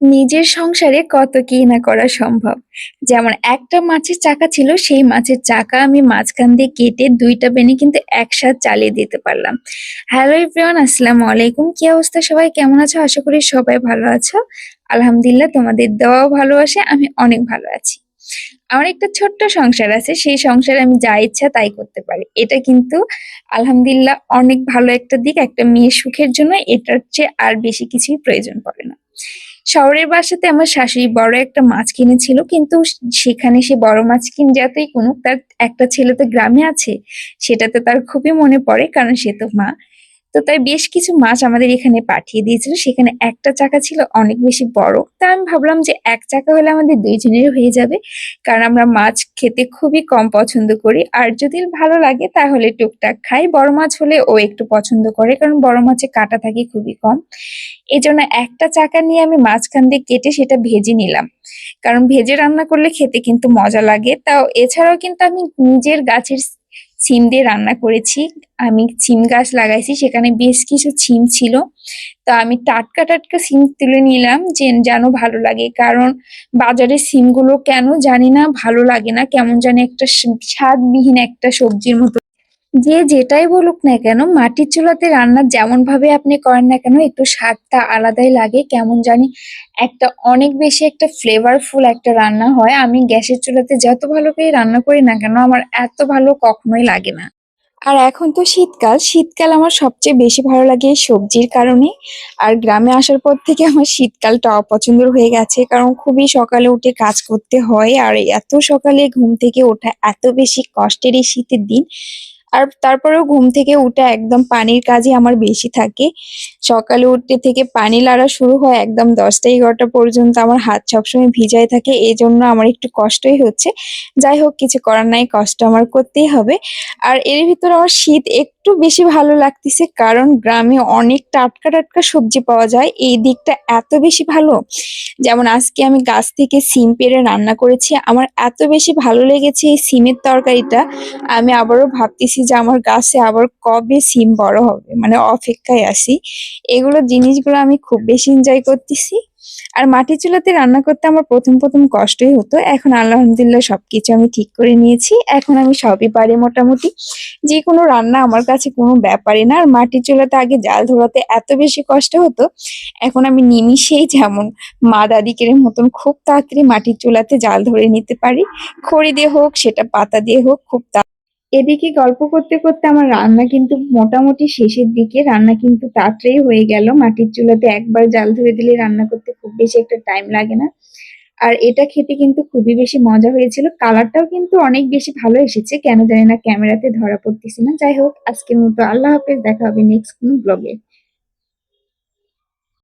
নিজের সংসারে কত কি না করা সম্ভব। যেমন একটা মাছের চাকা ছিল, সেই মাছের চাকা আমি মাঝখান দিয়ে কেটে ২ টা বেনে কিন্তু একসাথে চালিয়ে দিতে পারলাম। হ্যালো এভরিওয়ান আসসালামু আলাইকুম। কি অবস্থা সবাই কেমন আছো? আশা করি সবাই ভালো আছো। আলহামদুলিল্লাহ তোমাদের দেওয়াও ও ভালোবাসায় আমি অনেক ভালো আছি। আমার একটা ছোট্ট সংসার আছে, সেই সংসারে আমি যা ইচ্ছা তাই করতে পারি। এটা কিন্তু আলহামদুলিল্লাহ অনেক ভালো একটা দিক। একটা মেয়ের সুখের জন্য এটার চেয়ে আর বেশি কিছুই প্রয়োজন পড়ে না। শহরের বাসাতে আমার শাশুড়ি বড় একটা মাছ কিনেছিল, কিন্তু সেখানে সে বড় মাছ কিন যাতেই কোনো তার একটা ছেলে তো গ্রামে আছে, সেটাতে তার খুবই মনে পড়ে, কারণ সে তো মা। তো তাই বেশ কিছু মাছ আমাদের এখানে পাঠিয়ে দিয়েছিল। সেখানে একটা চাকা ছিল, অনেক বেশি বড়। তা আমি ভাবলাম যে এক চাকা হলে আমাদের দুইজনের হয়ে যাবে। কারণ আমরা মাছ খেতে খুবই কম পছন্দ করি। আর যদি ভালো লাগে, তাহলে টুকটাক খাই। বড় মাছ হলে ও একটু পছন্দ করে, কারণ বড় মাছে কাটা থাকে খুবই কম। এই জন্য একটা চাকা নিয়ে আমি মাঝখান দিয়ে কেটে সেটা ভেজে নিলাম। কারণ ভেজে রান্না করলে খেতে কিন্তু মজা লাগে। তাও এছাড়াও কিন্তু আমি নিজের গাছের সিম দিয়ে রান্না করেছি। আমি ছিম গাছ লাগাইছি, সেখানে বেশ কিছু ছিম ছিল। তো আমি টাটকা টাটকা সিম তুলে নিলাম যে যেন ভালো লাগে। কারণ বাজারের সিমগুলো কেন জানি না, ভালো লাগে না। কেমন জানি একটা স্বাদবিহীন একটা সবজির মতো যে যেটাই বলুক না কেন, মাটির চুলাতে রান্না যেমন ভাবে আপনি করেন না কেন, একটু স্বাদটা আলাদাই লাগে। কেমন জানি একটা অনেক বেশি একটা ফ্লেভারফুল একটা রান্না হয়। আমি গ্যাসের চুলাতে যত ভালো করে রান্না করি না কেন, আমার এত ভালো কখনোই লাগে না। আর এখন তো শীতকাল। শীতকাল আমার সবচেয়ে বেশি ভালো লাগে সবজির কারণে। আর গ্রামে আসার পর থেকে আমার শীতকালটা অপছন্দের হয়ে গেছে। কারণ খুবই সকালে উঠে কাজ করতে হয়। আর এত সকালে ঘুম থেকে ওঠা এত বেশি কষ্টের এই শীতের দিন। আর তারপরেও ঘুম থেকে উঠে একদম পানির কাজই আমার বেশি থাকে। সকালে উঠতে থেকে পানি লাড়া শুরু হয় একদম দশটা এগারোটা পর্যন্ত আমার হাত সবসময় ভিজাই থাকে এই জন্য আমার একটু কষ্টই হচ্ছে। যাই হোক, কিছু করার নাই, কষ্ট আমার করতেই হবে। আর এর ভিতরে আমার শীত একটু বেশি ভালো লাগতেছে, কারণ গ্রামে অনেক টাটকা টাটকা সবজি পাওয়া যায়, এই দিকটা এত বেশি ভালো। যেমন আজকে আমি গাছ থেকে সিম পেড়ে রান্না করেছি, আমার এত বেশি ভালো লেগেছে এই সিমের তরকারিটা। আমি আবারও ভাবতেছি যে আমার গাছে আবার কবে সিম বড় হবে মানে অপেক্ষায় আছি এগুলো জিনিসগুলো আমি খুব বেশি এনজয় করতেছি। আর মাটির চুলাতে রান্না করতে আমার প্রথম প্রথম কষ্টই হতো। এখন আলহামদুলিল্লাহ সবকিছু আমি ঠিক করে নিয়েছি। এখন আমি সবই পারি মোটামুটি। যে কোনো রান্না আমার কাছে কোনো ব্যাপারই না। আর মাটির চুলাতে আগে জাল ধরাতে এত বেশি কষ্ট হতো। এখন আমি নিমিষেই যেমন মা দাদিকের মতন খুব তাড়াতাড়ি মাটির চুলাতে জাল ধরে নিতে পারি। খড়ি দিয়ে হোক, সেটা পাতা দিয়ে হোক, খুব এদিকে গল্প করতে করতে আমার রান্না কিন্তু মোটামুটি শেষের দিকে। রান্না কিন্তু তাড়াতাড়ি হয়ে গেল। মাটির চুলাতে একবার জাল ধরে দিলে রান্না করতে খুব বেশি একটা টাইম লাগে না। আর এটা খেতে কিন্তু খুবই বেশি মজা হয়েছিল। কালারটাও কিন্তু অনেক বেশি ভালো এসেছে। কেন জানি না ক্যামেরাতে ধরা পড়তেছি না। যাই হোক, আজকের মতো আল্লাহ হাফেজ। দেখা হবে নেক্সট কোনো ব্লগে